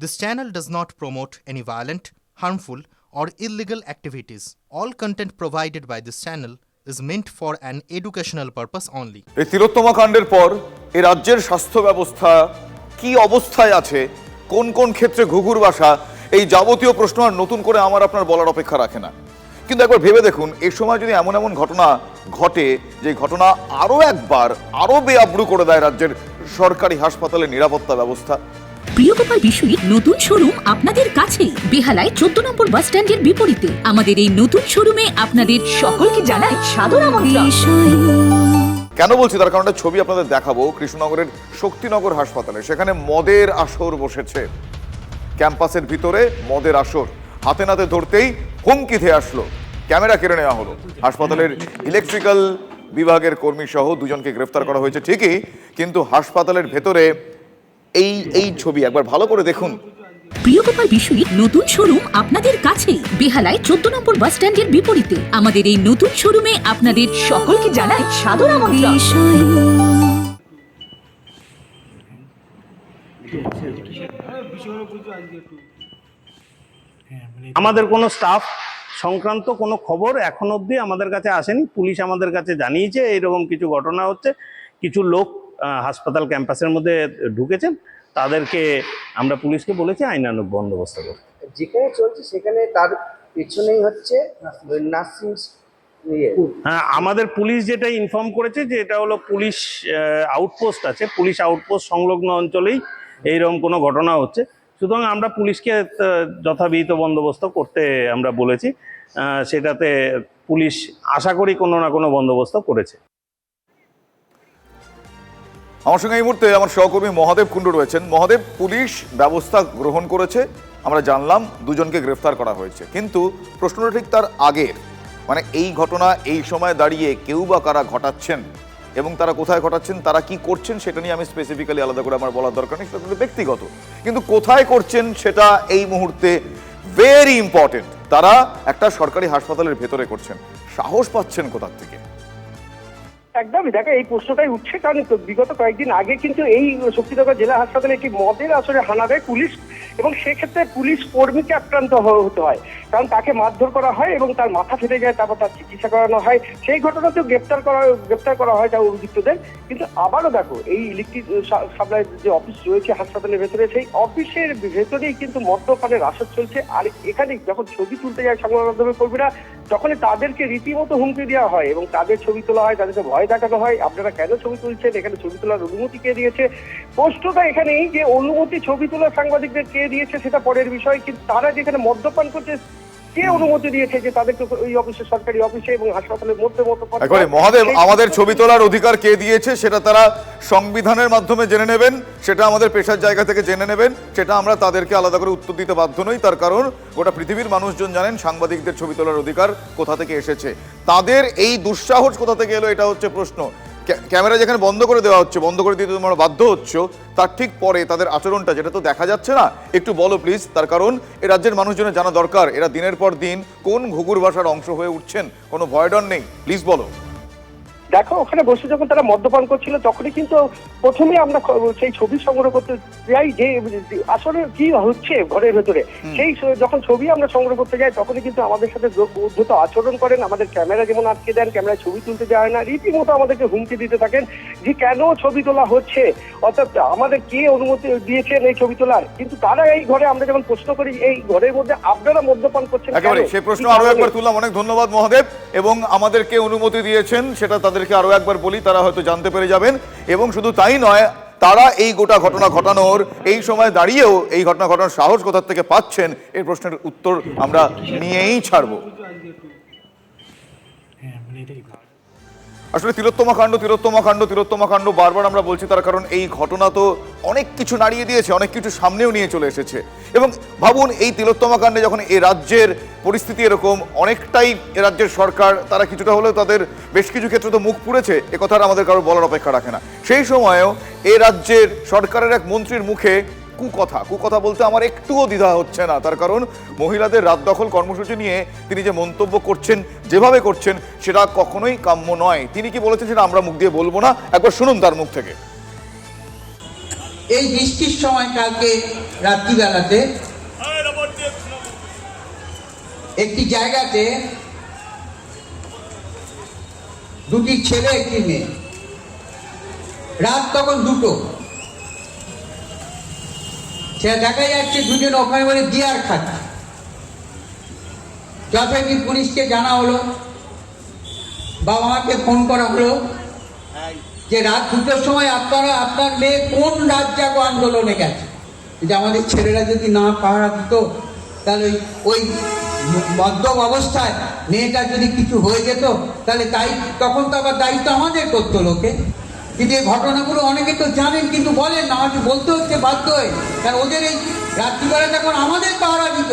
This channel does not promote any violent, harmful, or illegal activities. All content provided by this channel is meant for an educational purpose only. এই তিলোত্তমা কাণ্ডের পর এই রাজ্যের স্বাস্থ্য ব্যবস্থা কি অবস্থায় আছে কোন কোন ক্ষেত্রে ঘুঘুর বাসা এই যাবতীয় প্রশ্ন আর নতুন করে আমার আপনার বলার অপেক্ষা রাখে না কিন্তু একবার ভেবে দেখুন এই সময় যদি এমন এমন ঘটনা ঘটে যে ঘটনা আরও একবার আরও বেআব্রু করে দেয় রাজ্যের সরকারি হাসপাতালের নিরাপত্তা ব্যবস্থা প্রিয়গোপাল বিশুইর নতুন শোরুম আপনাদের কাছেই। বেহালায় চোদ্দ নম্বর বাস স্ট্যান্ডের বিপরীতে। আমাদের এই নতুন শোরুমে আপনাদের সকলকে জানাই সাদর আমন্ত্রণ। কেন বলছি? তার কারণটা ছবি আপনাদের দেখাবো কৃষ্ণনগরের শক্তিনগর হাসপাতালে। সেখানে মদের আসর বসেছে। ক্যাম্পাসের ভিতরে মদের আসর। হাতে নাতে ধরতেই হুমকি ধেয়ে আসলো। ক্যামেরা কেড়ে নেওয়া হলো। হাসপাতালের ইলেকট্রিক্যাল বিভাগের কর্মী সহ দুজনকে গ্রেফতার করা হয়েছে ঠিকই, কিন্তু হাসপাতালের ভেতরে এই এই ছবি একবার ভালো করে দেখুন। প্রিয়গোপাল বিশুইর নতুন শোরুম আপনাদের কাছেই। বেহালায় চোদ্দ নম্বর বাস স্ট্যান্ডের বিপরীতে। আমাদের এই নতুন শোরুমে আপনাদের সকলকে জানাই সাদর আমন্ত্রণ। আমাদের কোনো স্টাফ সংক্রান্ত কোনো খবর এখন অবধি আমাদের কাছে আসেনি। পুলিশ আমাদের কাছে জানিয়েছে এইরকম কিছু ঘটনা হচ্ছে। কিছু লোক হাসপাতাল ক্যাম্পাসের মধ্যে ঢুকেছেন তাদেরকে আমরা পুলিশকে বলেছি আইনানুগ বন্দোবস্ত করতে। যেখানে চলছে সেখানে তার পেছনেই হচ্ছে নার্সিং ইয়ে। হ্যাঁ আমাদের পুলিশ যেটা ইনফর্ম করেছে যে এটা হলো পুলিশ আউটপোস্ট আছে পুলিশ আউটপোস্ট সংলগ্ন অঞ্চলেই এইরকম কোনো ঘটনা হচ্ছে। সুতরাং আমরা পুলিশকে যথাবিহিত বন্দোবস্ত করতে আমরা বলেছি সেটাতে পুলিশ আশা করি কোনো না কোনো বন্দোবস্ত করেছে। আমার সঙ্গে এই মুহূর্তে আমার সহকর্মী মহাদেব কুণ্ডু রয়েছেন। মহাদেব, পুলিশ ব্যবস্থা গ্রহণ করেছে। আমরা জানলাম দুজনকে গ্রেফতার করা হয়েছে। কিন্তু প্রশ্নটা ঠিক তার আগের। মানে এই ঘটনা এই সময় দাঁড়িয়ে কেউ বা কারা ঘটাচ্ছেন এবং তারা কোথায় ঘটাচ্ছেন, তারা কি করছেন, সেটা নিয়ে আমি স্পেসিফিক্যালি আলাদা করে আমার বলার দরকার নেই, সেটা ব্যক্তিগত। কিন্তু কোথায় করছেন, সেটা এই মুহূর্তে ভেরি ইম্পর্টেন্ট তারা একটা সরকারি হাসপাতালের ভেতরে করছেন। সাহস পাচ্ছেন কোথার থেকে? একদমই, দেখো, এই প্রশ্নটাই উঠছে, কারণ বিগত কয়েকদিন আগে কিন্তু এই শক্তিনগর জেলা হাসপাতালে একটি মদের আসরে হানা দেয় পুলিশ। এবং সেক্ষেত্রে পুলিশ কর্মীকে আক্রান্ত হতে হয়। কারণ তাকে মারধর করা হয় এবং তার মাথা ফেটে যায়, তারপর তার চিকিৎসা করানো হয়। সেই ঘটনাতেও গ্রেপ্তার করা গ্রেপ্তার করা হয় তার অভিযুক্তদের। কিন্তু আবারও দেখো, এই ইলেকট্রিক সাপ্লাই যে অফিস রয়েছে হাসপাতালের ভেতরে, সেই অফিসের ভেতরেই কিন্তু মদ্যপানের আসর চলছে। আর এখানে যখন ছবি তুলতে যায় সংবাদ মাধ্যমের কর্মীরা তখন তাদেরকে রীতিমতো হুমকি দেওয়া হয় এবং তাদের ছবি তোলা হয়, তাদেরকে ভয় দেখানো হয়। আপনারা কেন ছবি তুলছেন? এখানে ছবি তোলার অনুমতি কে দিয়েছে? প্রশ্নটা এখানেই যে অনুমতি ছবি তোলার সাংবাদিকদের কে দিয়েছে সেটা পরের বিষয় কিন্তু তারা যেখানে মদ্যপান করছে কে অনুমতি দিয়েছে যে তাদেরকে ওই অফিসে সরকারি অফিসে এবং হাসপাতালের মধ্যে মদ্যপান মহাদেব আমাদের ছবি তোলার অধিকার কে দিয়েছে সেটা তারা সংবিধানের মাধ্যমে জেনে নেবেন সেটা আমাদের পেশার জায়গা থেকে জেনে নেবেন সেটা আমরা তাদেরকে আলাদা করে উত্তর দিতে বাধ্য নই তার কারণ গোটা পৃথিবীর মানুষজন জানেন সাংবাদিকদের ছবি তোলার অধিকার কোথা থেকে এসেছে। তাদের এই দুঃসাহস কোথা থেকে এলো এটা হচ্ছে প্রশ্ন। ক্যামেরা যেখানে বন্ধ করে দেওয়া হচ্ছে, বন্ধ করে দিতে তোমরা বাধ্য হচ্ছ, তার ঠিক পরে তাদের আচরণটা, যেটা তো দেখা যাচ্ছে না, একটু বলো প্লিজ তার কারণ এ রাজ্যের মানুষজনের জানা দরকার, এরা দিনের পর দিন কোন ঘুঘুর ভাষার অংশ হয়ে উঠছেন, কোনো ভয় ডর নেই প্লিজ বলো। দেখো ওখানে বসে যখন তারা মদ্যপান করছিল তখনই কিন্তু প্রথমে আমরা সেই ছবি সংগ্রহ করতে যাই যে আসলে কি হচ্ছে ঘরের ভেতরে। সেই যখন ছবি আমরা সংগ্রহ করতে যাই তখনই কিন্তু আমাদের সাথে উদ্ধত আচরণ করেন। আমাদের ক্যামেরা যেমন আটকে দেন ক্যামেরায় ছবি তুলতে যায় না রীতিমতো আমাদেরকে হুমকি দিতে থাকেন যে কেন ছবি তোলা হচ্ছে? অর্থাৎ আমাদের কে অনুমতি দিয়েছেন এই ছবি তোলার? কিন্তু তারা এই ঘরে আমরা যখন প্রশ্ন করি এই ঘরের মধ্যে আপনারা মদ্যপান করছেন সেই প্রশ্ন আরও একবার তুললাম। অনেক ধন্যবাদ মহাদেব। এবং আমাদেরকে অনুমতি দিয়েছেন সেটা তাদেরকে আরও একবার বলি, তারা হয়তো জানতে পেরে যাবেন। এবং শুধু তাই নয়, তারা এই গোটা ঘটনা ঘটানোর, এই সময় দাঁড়িয়েও এই ঘটনা ঘটানোর সাহস কোথার থেকে পাচ্ছেন, এই প্রশ্নের উত্তর আমরা নিয়েই ছাড়বো। আসলে তিলোত্তমা কাণ্ড তিলোত্তমা কাণ্ড তিলোত্তমা কাণ্ড বারবার আমরা বলছি তার কারণ এই ঘটনা তো অনেক কিছু নাড়িয়ে দিয়েছে, অনেক কিছু সামনেও নিয়ে চলে এসেছে। এবং ভাবুন, এই তিলোত্তমা কাণ্ডে যখন এই রাজ্যের পরিস্থিতি এরকম, অনেকটাই এ রাজ্যের সরকার, তারা কিছুটা হলেও তাদের বেশ কিছু ক্ষেত্রে তো মুখ পুড়েছে, এ কথা আমাদের কারও বলার অপেক্ষা রাখে না। সেই সময়েও এ রাজ্যের সরকারের এক মন্ত্রীর মুখে কুকথা। কুকথা বলতে আমার একটুও দ্বিধা হচ্ছে না। তার কারণ মহিলাদের রাত দখল কর্মসূচি নিয়ে তিনি যে মন্তব্য করছেন, যেভাবে করছেন, সেটা কখনোই কাম্য নয়। তিনি কি বলেছেন সেটা আমরা মুখ দিয়ে বলব না। একবার শুনুন তার মুখ থেকে। এই বৃষ্টির সময় কালকে রাত্রিবেলাতে একটি জায়গাতে দুটি ছেলে, একটি মেয়ে। রাত তখন দুটো। সে দেখা যাচ্ছে দুজন ওখানে বলে বিয়ার খাচ্ছে। যথারীতি পুলিশকে জানা হলো বাবা মাকে ফোন করা হলো যে রাত দুটোর সময় আপনারা আপনার মেয়ে কোন রাত জাগো আন্দোলনে গেছে? যে আমাদের ছেলেরা যদি না পাহারা দিত তাহলে ওই ওই মদ্যপ অবস্থায় মেয়েটা যদি কিছু হয়ে যেত তাহলে তাই তখন তো আবার দায়িত্ব আমাদের করতো লোকে। কিন্তু এই ঘটনাগুলো অনেকে তো জানেন, কিন্তু বলেন না আমাকে বলতে হচ্ছে বাধ্য হয়ে। কারণ ওদের এই রাত্রিবেলা তখন আমাদের পাহারা দিত।